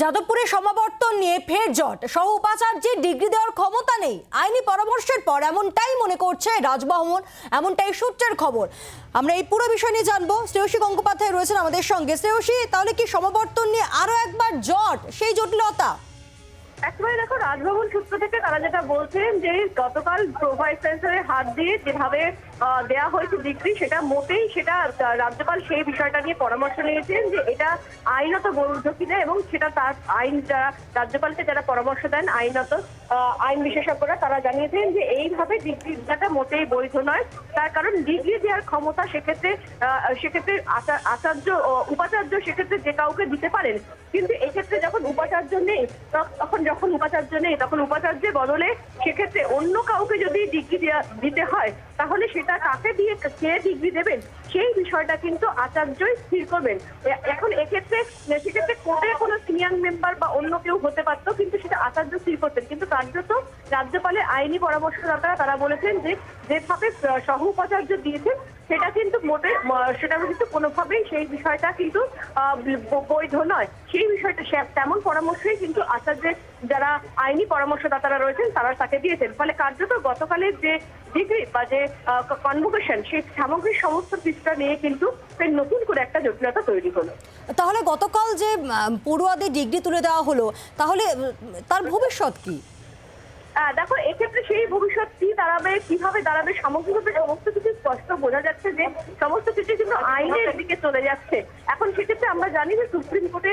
যাদবপুরে সমাবর্তন নিয়ে ফের জট। সহ উপাচার্যের ডিগ্রি দেওয়ার ক্ষমতা নেই। আইনি পরামর্শের পর এমনটাই মনে করছে রাজভবন এমনটাই সূত্রের খবর। আমরা এই পুরো বিষয় নিয়ে জানব। শ্রেয়সী গঙ্গোপাধ্যায় রয়েছেন আমাদের সঙ্গে। শ্রেয়সী, তাহলে কি সমাবর্তন নিয়ে আরও একবার জট, সেই জটিলতা? একেবারে দেখো, রাজভবন সূত্র থেকে তারা যেটা বলছেন যে গতকাল প্রোভাইড সেন্সরের হাত দিয়ে যেভাবে দেয়া হয়েছে ডিগ্রি সেটা মোটেই সেটা রাজ্যপাল সেই বিষয়টা নিয়ে পরামর্শ নিয়েছেন যে এটা আইনত বৈধ কিনা এবং সেটা তার আইন, যারা রাজ্যপালকে যারা পরামর্শ দেন, আইনত আইন বিশেষজ্ঞরা তারা জানিয়েছেন যে এইভাবে ডিগ্রি দেওয়াটা মোটেই বৈধ নয়। তার কারণ ডিগ্রি দেওয়ার ক্ষমতা সেক্ষেত্রে সেক্ষেত্রে আচার্য উপাচার্য সেক্ষেত্রে যে কাউকে দিতে পারেন, কিন্তু এক্ষেত্রে যখন উপাচার্য নেই তখন যখন উপাচার্য নেই, তখন উপাচার্যের বদলে সেক্ষেত্রে অন্য কাউকে যদি ডিগ্রি দিতে হয়, তাহলে সেটা কাকে দিয়ে কে ডিগ্রি দেবেন? সেই বিষয়টা কিন্তু আচার্যই স্থির করবেন। এখন এক্ষেত্রে, সেক্ষেত্রে কোর্টে কোনো সিনিয়র মেম্বার বা অন্য কেউ হতে পারতো, কিন্তু সেটা আচার্য স্থির করতেন, কিন্তু কার্যত রাজ্যপালের আইনি পরামর্শদাতারা তারা বলেছেন যে যেভাবে সহ উপাচার্য দিয়েছেন, সেটা কিন্তু মোটে সেটা কিন্তু কোনোভাবেই সেই বিষয়টা কিন্তু বৈধ নয়। সেই বিষয়টা তেমন পরামর্শই কিন্তু আচার্যের যারা আইনি পরামর্শদাতারা রয়েছেন, তারা তাকে দিয়েছেন। ফলে কার্যত গতকালের যে ডিগ্রি বা যে কনভোকেশন সেই সামগ্রিক সমস্ত বিষয়টা নিয়ে কিন্তু নতুন করে একটা জটিলতা তৈরি হলো। তাহলে গতকাল যে পড়ুয়াদের ডিগ্রি তুলে দেওয়া হলো, তাহলে তার ভবিষ্যৎ কি? দেখো, এক্ষেত্রে সেই ভবিষ্যৎ কি দাঁড়াবে, কীভাবে দাঁড়াবে সামগ্রিকভাবে সমস্ত কিছু স্পষ্ট বোঝা যাচ্ছে যে সমস্ত কিছু কিন্তু আইনের দিকে চলে যাচ্ছে। এখন সেক্ষেত্রে আমরা জানি যে সুপ্রিম কোর্টে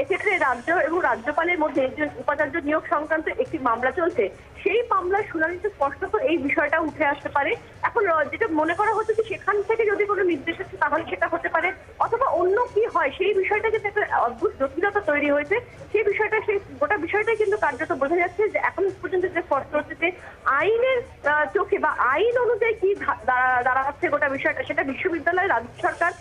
এক্ষেত্রে রাজ্য এবং রাজ্যপালের মধ্যে যে উপাচার্য নিয়োগ সংক্রান্ত একটি মামলা চলছে, সেই মামলার শুনানিতে স্পষ্ট এই বিষয়টা উঠে আসতে পারে। এখন যেটা মনে করা হচ্ছে যে সেখান থেকে যদি কোনো নির্দেশ আসে, তাহলে সেটা হতে পারে। অথবা অন্য হয় সেই বিষয়টা যে একটা অদ্ভুত জটিলতা তৈরি হয়েছে সেই বিষয়টা সেই গোটা বিষয়টাই কিন্তু কার্যত বোঝা যাচ্ছে যে এখন পর্যন্ত যে স্পষ্ট হচ্ছে যে আইনের চোখে বা আইন অনুযায়ী কি দাঁড়াচ্ছে গোটা বিষয়টা সেটা বিশ্ববিদ্যালয় রাজ্য সরকার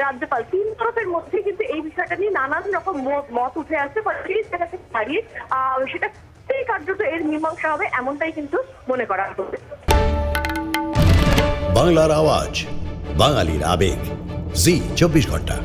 রাজ্যপাল তিন তরফের মধ্যে কিন্তু এই বিষয়টা নিয়ে নানান রকম মত- উঠে আসছে ফলে সেই জায়গা থেকে দাঁড়িয়ে আহ, সেটা এই কার্যত এর মীমাংসা হবে এমনটাই কিন্তু মনে করা হচ্ছে। বাংলার আওয়াজ বাঙালির আবেগ জি চব্বিশ ঘণ্টা।